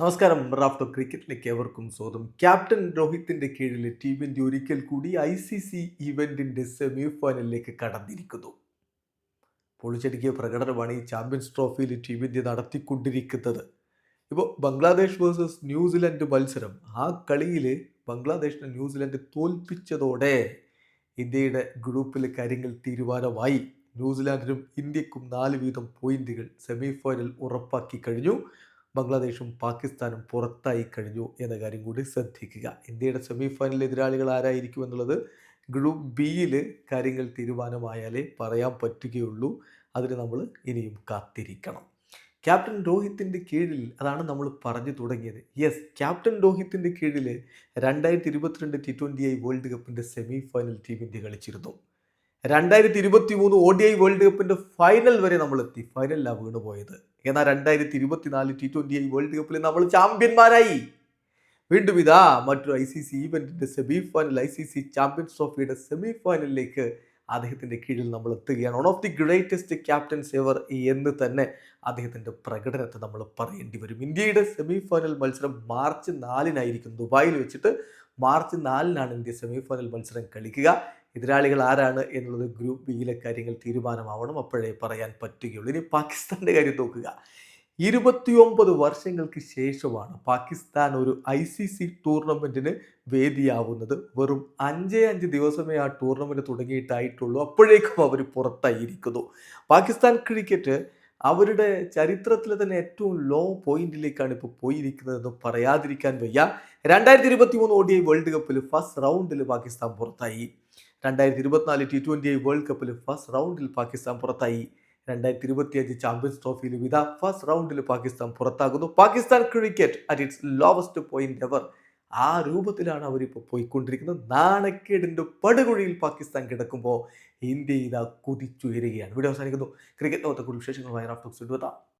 നമസ്കാരം. റാഫ്റ്റോ ക്രിക്കറ്റിലേക്ക് എവർക്കും സ്വാഗതം. ക്യാപ്റ്റൻ രോഹിത്തിന്റെ കീഴിൽ ടീം ഇന്ത്യ ഒരിക്കൽ കൂടി ഐ സി സി ഇവന്റിന്റെ സെമി ഫൈനലിലേക്ക് കടന്നിരിക്കുന്നു. പൊളിച്ചടുക്കിയ പ്രകടനമാണ് ഈ ചാമ്പ്യൻസ് ട്രോഫിയിൽ ടീം ഇന്ത്യ നടത്തിക്കൊണ്ടിരിക്കുന്നത്. ഇപ്പോൾ ബംഗ്ലാദേശ് വേഴ്സസ് ന്യൂസിലൻഡ് മത്സരം. ആ കളിയിൽ ബംഗ്ലാദേശിനെ ന്യൂസിലൻഡ് തോൽപ്പിച്ചതോടെ ഇന്ത്യയുടെ ഗ്രൂപ്പിലെ കാര്യങ്ങൾ തീരുമാനമായി. ന്യൂസിലാൻഡിനും ഇന്ത്യക്കും നാല് വീതം പോയിന്റുകൾ സെമി ഫൈനൽ ഉറപ്പാക്കി കഴിഞ്ഞു. ബംഗ്ലാദേശും പാകിസ്ഥാനും പുറത്തായി കഴിഞ്ഞു എന്ന കാര്യം കൂടി ശ്രദ്ധിക്കുക. ഇന്ത്യയുടെ സെമിഫൈനലിൽ എതിരാളികൾ ആരായിരിക്കും എന്നുള്ളത് ഗ്രൂപ്പ് ബിയിൽ കാര്യങ്ങൾ തീരുമാനമായാലേ പറയാൻ പറ്റുകയുള്ളൂ. അതിന് നമ്മൾ ഇനിയും കാത്തിരിക്കണം. ക്യാപ്റ്റൻ രോഹിത്തിന്റെ കീഴിൽ അതാണ് നമ്മൾ പറഞ്ഞു തുടങ്ങിയത്. യെസ് ക്യാപ്റ്റൻ രോഹിത്തിന്റെ കീഴിൽ രണ്ടായിരത്തി ഇരുപത്തിരണ്ട് ടി ട്വന്റി ഐ വേൾഡ് കപ്പിന്റെ സെമി ഫൈനൽ ടീം ഇന്ത്യ കളിച്ചിരുന്നു. രണ്ടായിരത്തി ഇരുപത്തി മൂന്ന് ഒ ഡി ഐ വേൾഡ് കപ്പിന്റെ ഫൈനൽ വരെ നമ്മൾ എത്തി. ഫൈനലിലാണ് വീണ് പോയത് എന്നാൽ രണ്ടായിരത്തി ഇരുപത്തിനാല് ടി ട്വന്റി ഐ വേൾഡ് കപ്പിൽ നമ്മൾ ചാമ്പ്യന്മാരായി. വീണ്ടും ഇതാ മറ്റൊരു I C C ഈവന്റിന്റെ semifinal I C C champions ട്രോഫിയുടെ semi ഫൈനലിലേക്ക് അദ്ദേഹത്തിന്റെ കീഴിൽ നമ്മൾ എത്തുകയാണ്. One of the greatest captains ever എന്ന് തന്നെ അദ്ദേഹത്തിന്റെ പ്രകടനത്തെ നമ്മൾ പറയേണ്ടി വരും. ഇന്ത്യയുടെ സെമി ഫൈനൽ മത്സരം മാർച്ച് നാലിനായിരിക്കും ദുബായിൽ വെച്ചിട്ട്. മാർച്ച് നാലിനാണ് ഇന്ത്യ സെമി ഫൈനൽ മത്സരം കളിക്കുക. എതിരാളികൾ ആരാണ് എന്നുള്ളത് ഗ്രൂപ്പ് ബിയിലെ കാര്യങ്ങൾ തീരുമാനമാവണം അപ്പോഴേ പറയാൻ പറ്റുകയുള്ളൂ. ഇനി പാകിസ്ഥാന്റെ കാര്യം നോക്കുക. ഇരുപത്തിയൊമ്പത് വർഷങ്ങൾക്ക് ശേഷമാണ് പാകിസ്ഥാൻ ഒരു ഐ സി സി ടൂർണമെന്റിന് വേദിയാവുന്നത്. വെറും അഞ്ചേ അഞ്ച് ദിവസമേ ആ ടൂർണമെന്റ് തുടങ്ങിയിട്ടായിട്ടുള്ളൂ. അപ്പോഴേക്കും അവർ പുറത്തായിരിക്കുന്നു. പാകിസ്ഥാൻ ക്രിക്കറ്റ് അവരുടെ ചരിത്രത്തിലെ തന്നെ ഏറ്റവും ലോ പോയിന്റിലേക്കാണ് ഇപ്പോൾ പോയിരിക്കുന്നതെന്ന് പറയാതിരിക്കാൻ വയ്യ. രണ്ടായിരത്തി ഇരുപത്തി മൂന്ന് ഒ ഐ വേൾഡ് കപ്പിൽ ഫസ്റ്റ് റൗണ്ടിൽ പാകിസ്ഥാൻ പുറത്തായി. രണ്ടായിരത്തി ഇരുപത്തിനാല് ടി ട്വന്റി ഐ വേൾഡ് കപ്പിൽ ഫസ്റ്റ് റൗണ്ടിൽ പാകിസ്ഥാൻ പുറത്തായി. രണ്ടായിരത്തി ഇരുപത്തിയഞ്ച് ചാമ്പ്യൻസ് ട്രോഫിയിൽ വിധ ഫസ്റ്റ് റൗണ്ടിൽ Pakistan പുറത്താകുന്നു. Pakistan cricket at its lowest point ever ആ രൂപത്തിലാണ് അവരിപ്പോൾ പോയിക്കൊണ്ടിരിക്കുന്നത്. നാണക്കേടിന്റെ പടുകുഴിയിൽ പാകിസ്ഥാൻ കിടക്കുമ്പോൾ ഇന്ത്യ ഇതാ കുതിച്ചുയരുകയാണ്. ഇവിടെ അവസാനിക്കുന്നു. ക്രിക്കറ്റ് ലോകത്തെ കൂടുതൽ വിശേഷങ്ങളുമായി ടോക്സ് എത്താം